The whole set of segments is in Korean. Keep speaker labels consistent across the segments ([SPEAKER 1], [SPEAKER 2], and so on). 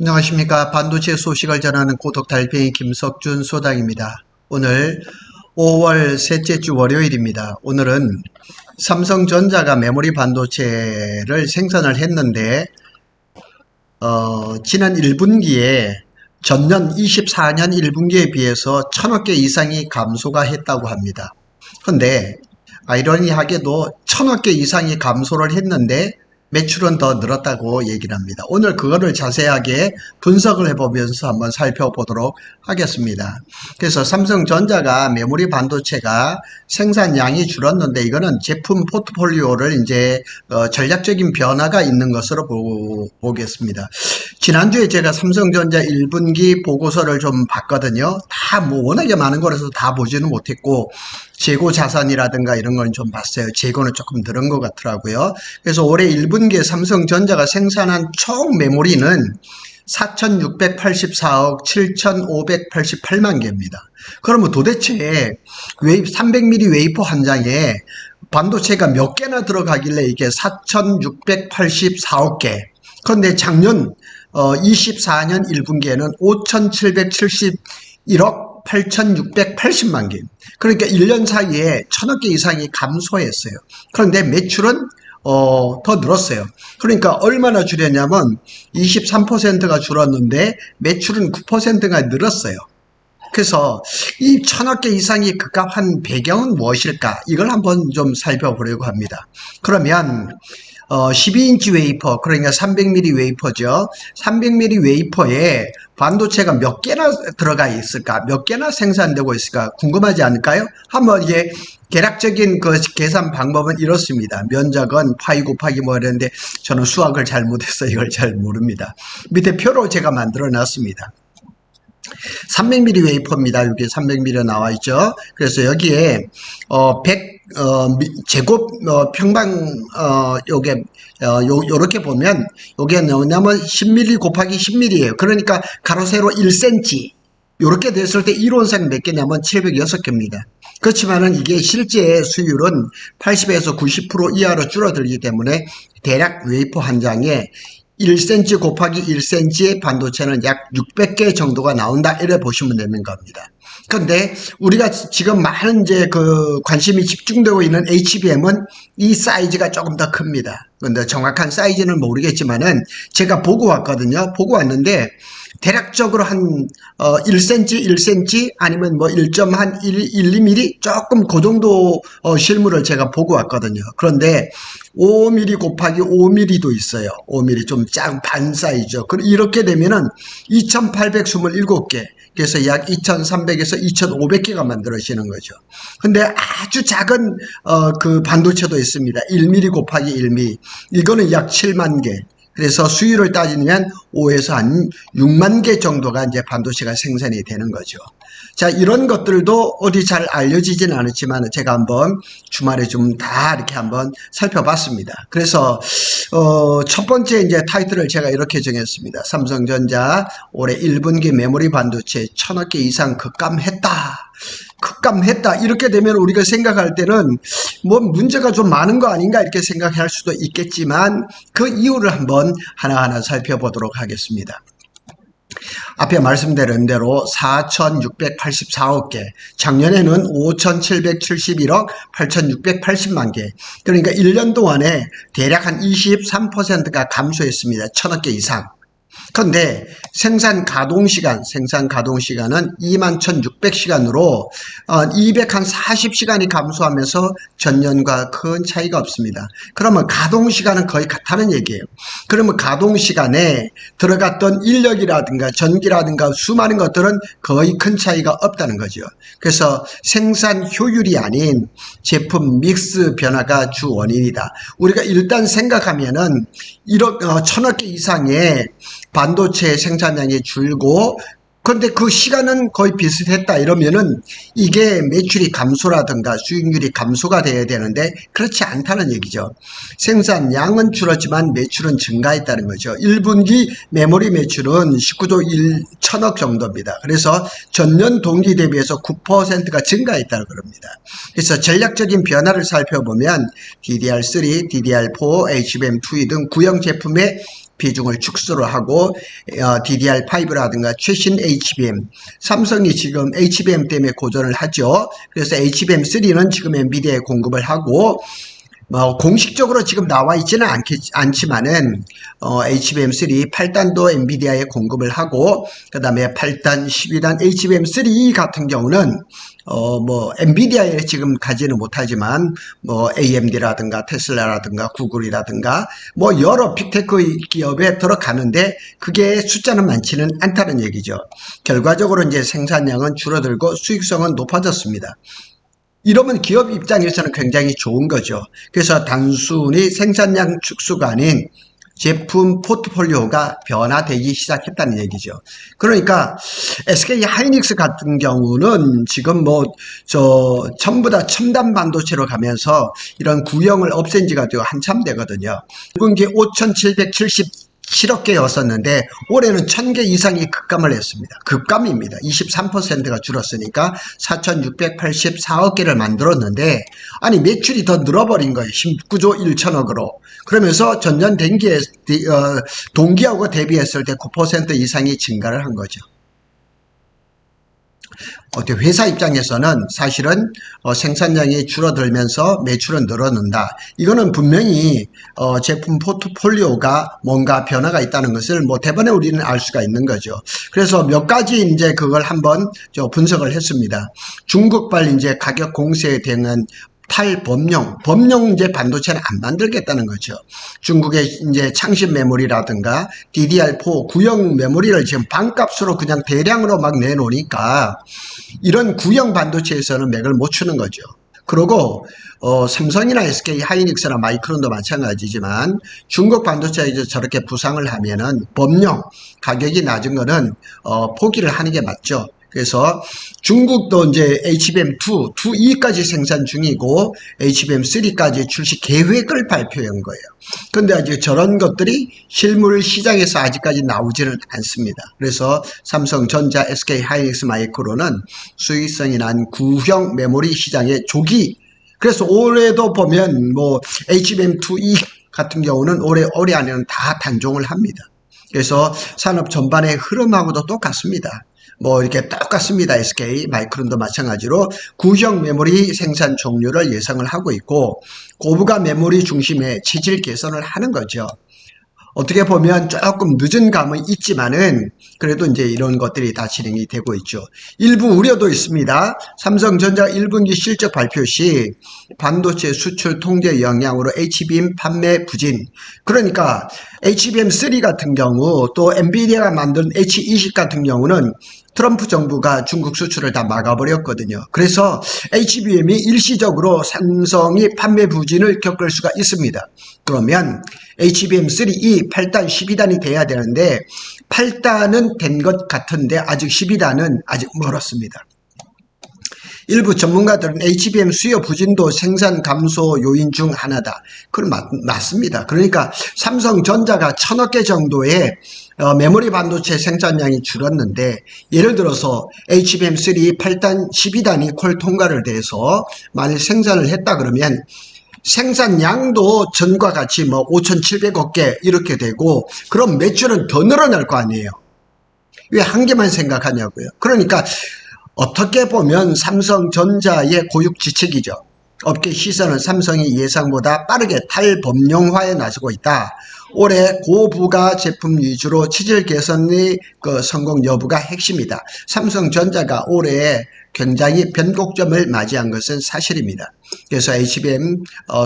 [SPEAKER 1] 안녕하십니까. 반도체 소식을 전하는 고독 달팽이 김석준 소장입니다. 오늘 5월 셋째 주 월요일입니다. 오늘은 삼성전자가 메모리 반도체를 생산을 했는데, 어, 지난 1분기에 전년 24년 1분기에 비해서 천억 개 이상이 감소가 했다고 합니다. 근데 아이러니하게도 천억 개 이상이 감소를 했는데 매출은 더 늘었다고 얘기를 합니다. 오늘 그거를 자세하게 분석을 해보면서 한번 살펴보도록 하겠습니다. 그래서 삼성전자가 메모리 반도체가 생산량이 줄었는데 이거는 제품 포트폴리오를 이제 어, 전략적인 변화가 있는 것으로 보, 겠습니다 지난주에 제가 삼성전자 1분기 보고서를 좀 봤거든요. 다 뭐 워낙에 많은 거라서 다 보지는 못했고 재고 자산이라든가 이런 건 좀 봤어요. 재고는 조금 늘은 것 같더라고요. 그래서 올해 1분기에 삼성전자가 생산한 총 메모리는 4,684억 7,588만 개입니다. 그러면 도대체 웨이 300mm 웨이퍼 한 장에 반도체가 몇 개나 들어가길래 이게 4,684억 개. 그런데 작년 어, 24년 1분기에는 5,771억 8,680만 개. 그러니까 1년 사이에 천억 개 이상이 감소했어요. 그런데 매출은 어, 더 늘었어요. 그러니까 얼마나 줄였냐면 23%가 줄었는데 매출은 9%가 늘었어요. 그래서 이 천억 개 이상이 급감한 배경은 무엇일까? 이걸 한번 좀 살펴보려고 합니다. 그러면 어, 12인치 웨이퍼, 그러니까 300mm 웨이퍼죠. 300mm 웨이퍼에 반도체가 몇 개나 들어가 있을까? 몇 개나 생산되고 있을까? 궁금하지 않을까요? 한번 이게 계략적인 그 계산 방법은 이렇습니다. 면적은 파이 곱하기 뭐 이랬는데 저는 수학을 잘 못해서 이걸 잘 모릅니다. 밑에 표로 제가 만들어 놨습니다. 300mm 웨이퍼입니다. 여기 300mm 나와 있죠. 그래서 여기에 어, 100 어, 제곱 어, 평방 어, 요게 어, 요 요렇게 보면 요게 뭐냐면 10mm 곱하기 10mm예요. 그러니까 가로 세로 1cm 요렇게 됐을 때 이론상 몇 개냐면 706개입니다. 그렇지만은 이게 실제 수율은 80에서 90% 이하로 줄어들기 때문에 대략 웨이퍼 한 장에 1cm 곱하기 1cm의 반도체는 약 600개 정도가 나온다 이래 보시면 되는 겁니다. 근데 우리가 지금 많은 이제 그 관심이 집중되고 있는 HBM은 이 사이즈가 조금 더 큽니다. 근데 정확한 사이즈는 모르겠지만은 제가 보고 왔거든요. 보고 왔는데 대략적으로 한 어, 1cm, 1cm 아니면 뭐 1.1, 1, 2mm 조금 그 정도 어, 실물을 제가 보고 왔거든요. 그런데 5mm 곱하기 5mm도 있어요. 5mm 좀작반 사이즈죠. 이렇게 되면은 2827개 그래서 약 2,300에서 2,500개가 만들어지는 거죠. 근데 아주 작은 어, 그 반도체도 있습니다. 1mm 곱하기 1mm. 이거는 약 7만 개. 그래서 수율을 따지면 5에서 한 6만 개 정도가 이제 반도체가 생산이 되는 거죠. 자, 이런 것들도 어디 잘 알려지진 않았지만 제가 한번 주말에 좀 다 이렇게 한번 살펴봤습니다. 그래서, 어, 첫 번째 이제 타이틀을 제가 이렇게 정했습니다. 삼성전자 올해 1분기 메모리 반도체 천억 개 이상 급감했다. 급감했다. 이렇게 되면 우리가 생각할 때는 뭐 문제가 좀 많은 거 아닌가 이렇게 생각할 수도 있겠지만 그 이유를 한번 하나하나 살펴보도록 하겠습니다. 앞에 말씀드린 대로 4,684억 개, 작년에는 5,771억 8,680만 개, 그러니까 1년 동안에 대략 한 23%가 감소했습니다. 천억 개 이상. 그런데 생산 가동 시간, 생산 가동 시간은 21,600시간으로 어, 240시간이 감소하면서 전년과 큰 차이가 없습니다. 그러면 가동 시간은 거의 같다는 얘기예요. 그러면 가동 시간에 들어갔던 인력이라든가 전기라든가 수많은 것들은 거의 큰 차이가 없다는 거죠. 그래서 생산 효율이 아닌 제품 믹스 변화가 주 원인이다. 우리가 일단 생각하면은 1억, 어, 천억 개 이상의 반도체 생산량이 줄고 그런데 그 시간은 거의 비슷했다 이러면은 이게 매출이 감소라든가 수익률이 감소가 돼야 되는데 그렇지 않다는 얘기죠. 생산량은 줄었지만 매출은 증가했다는 거죠. 1분기 메모리 매출은 19조 1천억 정도입니다. 그래서 전년 동기 대비해서 9%가 증가했다고 그럽니다. 그래서 전략적인 변화를 살펴보면 DDR3, DDR4, HBM2 등 구형 제품의 비중을 축소를 하고 어, DDR5라든가 최신 HBM 삼성이 지금 HBM 때문에 고전을 하죠. 그래서 HBM3는 지금 엔비디아에 공급을 하고 뭐 공식적으로 지금 나와 있지는 않겠, 않지만은 어, HBM3 8단도 엔비디아에 공급을 하고 그 다음에 8단, 12단 HBM3 같은 경우는 어, 뭐 엔비디아에 지금 가지는 못하지만 뭐 AMD라든가 테슬라라든가 구글이라든가 뭐 여러 빅테크 기업에 들어가는데 그게 숫자는 많지는 않다는 얘기죠. 결과적으로 이제 생산량은 줄어들고 수익성은 높아졌습니다. 이러면 기업 입장에서는 굉장히 좋은 거죠. 그래서 단순히 생산량 축소가 아닌 제품 포트폴리오가 변화되기 시작했다는 얘기죠. 그러니까 SK 하이닉스 같은 경우는 지금 뭐 저 전부 다 첨단 반도체로 가면서 이런 구형을 없앤 지가 되고 한참 되거든요. 붉은 게 5,770 7억 개였었는데 올해는 1000개 이상이 급감을 했습니다. 급감입니다. 23%가 줄었으니까 4684억 개를 만들었는데 아니 매출이 더 늘어버린 거예요. 19조 1천억으로. 그러면서 전년 어, 동기하고 대비했을 때 9% 이상이 증가를 한 거죠. 어때 회사 입장에서는 사실은 어, 생산량이 줄어들면서 매출은 늘어난다. 이거는 분명히 어, 제품 포트폴리오가 뭔가 변화가 있다는 것을 뭐 대번에 우리는 알 수가 있는 거죠. 그래서 몇 가지 이제 그걸 한번 저 분석을 했습니다. 중국발 이제 가격 공세에 대응한 탈범용, 범용 이제 반도체는 안 만들겠다는 거죠. 중국의 이제 창신 메모리라든가 DDR4 구형 메모리를 지금 반값으로 그냥 대량으로 막 내놓으니까 이런 구형 반도체에서는 맥을 못 추는 거죠. 그리고 어, 삼성이나 SK 하이닉스나 마이크론도 마찬가지지만 중국 반도체에서 저렇게 부상을 하면은 범용 가격이 낮은 거는 어, 포기를 하는 게 맞죠. 그래서 중국도 이제 HBM2, 2E까지 생산 중이고 HBM3까지 출시 계획을 발표한 거예요. 근데 아직 저런 것들이 실물 시장에서 아직까지 나오지는 않습니다. 그래서 삼성전자, SK 하이닉스 마이크로는 수익성이 난 구형 메모리 시장의 조기 그래서 올해도 보면 뭐 HBM2E 같은 경우는 올해 올해 안에는 다 단종을 합니다. 그래서 산업 전반의 흐름하고도 똑같습니다. 뭐 이렇게 똑같습니다. SK 마이크론도 마찬가지로 구형 메모리 생산 종류를 예상을 하고 있고 고부가 메모리 중심의 체질 개선을 하는 거죠. 어떻게 보면 조금 늦은 감은 있지만은 그래도 이제 이런 것들이 다 진행이 되고 있죠. 일부 우려도 있습니다. 삼성전자 1분기 실적 발표 시 반도체 수출 통제 영향으로 HBM 판매 부진. 그러니까 HBM3 같은 경우 또 엔비디아가 만든 H20 같은 경우는 트럼프 정부가 중국 수출을 다 막아버렸거든요. 그래서 HBM이 일시적으로 삼성이 판매 부진을 겪을 수가 있습니다. 그러면 HBM3E 8단, 12단이 돼야 되는데 8단은 된 것 같은데 아직 12단은 아직 멀었습니다. 일부 전문가들은 HBM 수요 부진도 생산 감소 요인 중 하나다. 그건 맞, 맞습니다. 그러니까 삼성전자가 천억 개 정도의 어, 메모리 반도체 생산량이 줄었는데 예를 들어서 HBM3 8단, 12단이 콜 통과를 돼서 만일 생산을 했다 그러면 생산량도 전과 같이 뭐 5,700억 개 이렇게 되고 그럼 매출은 더 늘어날 거 아니에요. 왜 한 개만 생각하냐고요. 그러니까 어떻게 보면 삼성전자의 고육지책이죠. 업계 시선은 삼성이 예상보다 빠르게 탈범용화에 나서고 있다. 올해 고부가 제품 위주로 체질 개선의 그 성공 여부가 핵심이다. 삼성전자가 올해 굉장히 변곡점을 맞이한 것은 사실입니다. 그래서 HBM3 어,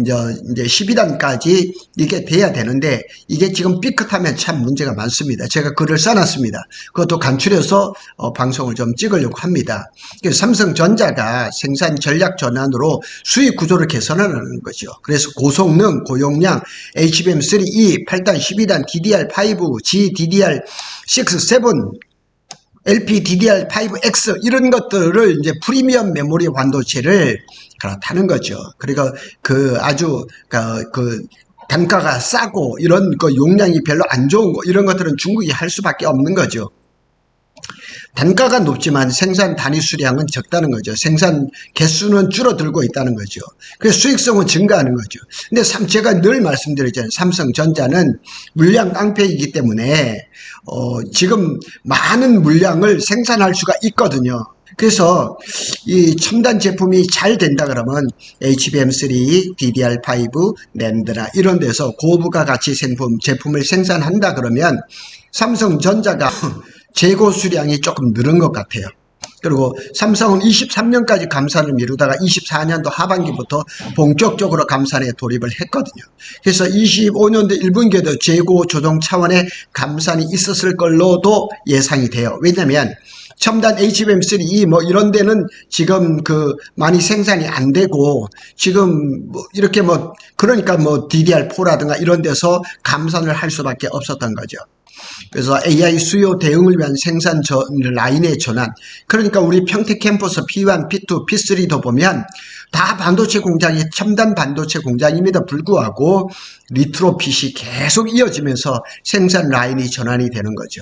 [SPEAKER 1] 이제 12단까지 이게 돼야 되는데 이게 지금 삐끗하면 참 문제가 많습니다. 제가 글을 써놨습니다. 그것도 간추려서 어, 방송을 좀 찍으려고 합니다. 삼성전자가 생산 전략 전환으로 수익 구조를 개선하는 거죠. 그래서 고성능, 고용량, HBM3E, 8단, 12단, DDR5, GDDR6, 7 LPDDR5X 이런 것들을 이제 프리미엄 메모리 반도체를 갈아타는 거죠. 그리고 그 아주 그, 그 단가가 싸고 이런 그 용량이 별로 안 좋은 거 이런 것들은 중국이 할 수밖에 없는 거죠. 단가가 높지만 생산 단위 수량은 적다는 거죠. 생산 개수는 줄어들고 있다는 거죠. 그래서 수익성은 증가하는 거죠. 근데 삼- 제가 늘 말씀드렸잖아요. 삼성전자는 물량 깡패이기 때문에 어, 지금 많은 물량을 생산할 수가 있거든요. 그래서 이 첨단 제품이 잘 된다 그러면 HBM3, DDR5, 낸드나 이런 데서 고부가 가치 생품 제품을 생산한다 그러면 삼성전자가 재고 수량이 조금 늘은 것 같아요. 그리고 삼성은 23년까지 감산을 미루다가 24년도 하반기부터 본격적으로 감산에 돌입을 했거든요. 그래서 25년도 1분기에도 재고 조정 차원의 감산이 있었을 걸로도 예상이 돼요. 왜냐면 첨단 HBM3 뭐 이런 데는 지금 그 많이 생산이 안 되고 지금 뭐 이렇게 뭐 그러니까 뭐 DDR4라든가 이런 데서 감산을 할 수밖에 없었던 거죠. 그래서 AI 수요 대응을 위한 생산 전, 라인의 전환. 그러니까 우리 평택 캠퍼스 P1, P2, P3도 보면 다 반도체 공장이 첨단 반도체 공장임에도 불구하고 리트로 핏이 계속 이어지면서 생산 라인이 전환이 되는 거죠.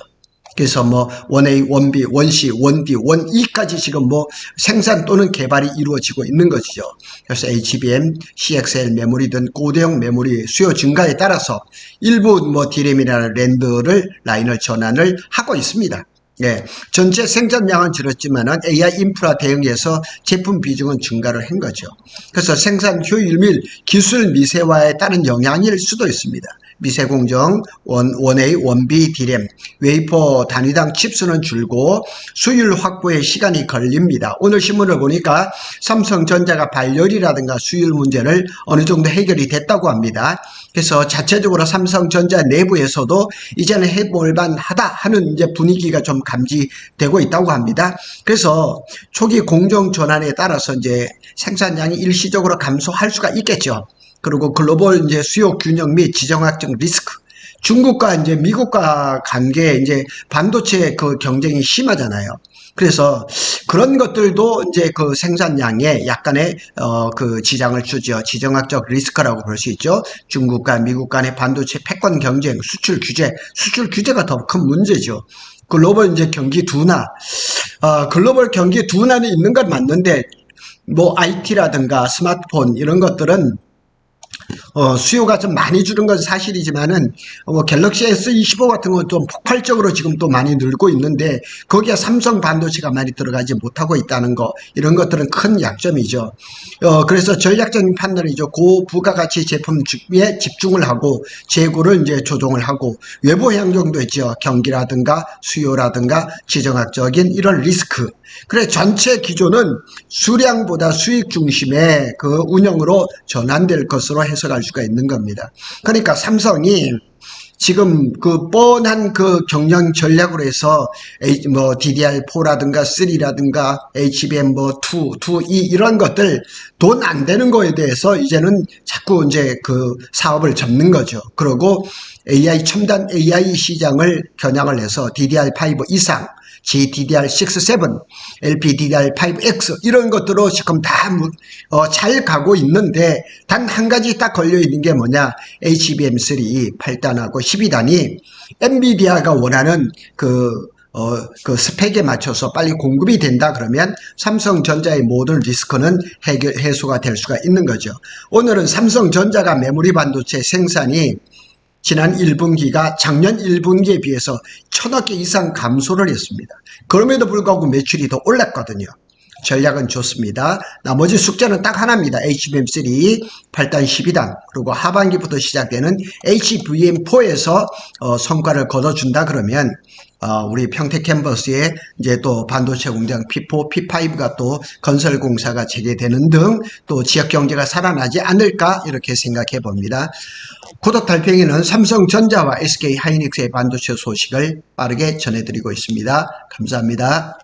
[SPEAKER 1] 그래서 뭐 1A, 1B, 1C, 1D, 1E까지 지금 뭐 생산 또는 개발이 이루어지고 있는 것이죠. 그래서 HBM, CXL 메모리 등 고대형 메모리 수요 증가에 따라서 일부 뭐 디램이나 랜드를 라인을 전환을 하고 있습니다. 예, 전체 생산량은 줄었지만은 AI 인프라 대응에서 제품 비중은 증가를 한 거죠. 그래서 생산 효율 및 기술 미세화에 따른 영향일 수도 있습니다. 미세 공정, 원, 1A, 1B 디램, 웨이퍼 단위당 칩수는 줄고 수율 확보에 시간이 걸립니다. 오늘 신문을 보니까 삼성전자가 발열이라든가 수율 문제를 어느 정도 해결이 됐다고 합니다. 그래서 자체적으로 삼성전자 내부에서도 이제는 해볼만 하다 하는 이제 분위기가 좀 감지되고 있다고 합니다. 그래서 초기 공정 전환에 따라서 이제 생산량이 일시적으로 감소할 수가 있겠죠. 그리고 글로벌 이제 수요 균형 및 지정학적 리스크. 중국과 이제 미국과 관계 이제 반도체 그 경쟁이 심하잖아요. 그래서 그런 것들도 이제 그 생산량에 약간의 어 그 지장을 주죠. 지정학적 리스크라고 볼 수 있죠. 중국과 미국 간의 반도체 패권 경쟁, 수출 규제, 수출 규제가 더 큰 문제죠. 글로벌 이제 경기 둔화, 어, 글로벌 경기 둔화는 있는 건 맞는데 뭐 IT라든가 스마트폰 이런 것들은 어, 수요가 좀 많이 줄은 건 사실이지만은 어, 뭐 갤럭시 S25 같은 건 좀 폭발적으로 지금 또 많이 늘고 있는데 거기에 삼성 반도체가 많이 들어가지 못하고 있다는 거 이런 것들은 큰 약점이죠. 어, 그래서 전략적인 판단이죠. 고부가가치 제품에 집중을 하고 재고를 이제 조정을 하고 외부 향정도 있죠. 경기라든가 수요라든가 지정학적인 이런 리스크. 그래 전체 기조는 수량보다 수익 중심의 그 운영으로 전환될 것으로 해석할 수가 있는 겁니다. 그러니까 삼성이 지금 그 뻔한 그 경영 전략으로 해서 뭐 DDR4라든가 3라든가 HBM 뭐 2, 2E 이런 것들 돈 안 되는 거에 대해서 이제는 자꾸 이제 그 사업을 접는 거죠. 그리고 AI 첨단 AI 시장을 겨냥을 해서 DDR5 이상 GDDR6, 7, LPDDR5X 이런 것들로 지금 다 어, 잘 가고 있는데 단 한 가지 딱 걸려 있는 게 뭐냐 HBM3 8단하고 12단이 엔비디아가 원하는 그 어, 그 스펙에 맞춰서 빨리 공급이 된다 그러면 삼성전자의 모든 리스크는 해결, 해소가 될 수가 있는 거죠. 오늘은 삼성전자가 메모리 반도체 생산이 지난 1분기가 작년 1분기에 비해서 천억 개 이상 감소를 했습니다. 그럼에도 불구하고 매출이 더 올랐거든요. 전략은 좋습니다. 나머지 숙제는 딱 하나입니다. HBM3 8단 12단 그리고 하반기부터 시작되는 HBM4에서 어, 성과를 거둬준다 그러면 어, 우리 평택 캠퍼스에 이제 또 반도체 공장 P4, P5가 또 건설 공사가 재개되는 등 또 지역 경제가 살아나지 않을까 이렇게 생각해 봅니다. 구독 달팽이는 삼성전자와 SK 하이닉스의 반도체 소식을 빠르게 전해드리고 있습니다. 감사합니다.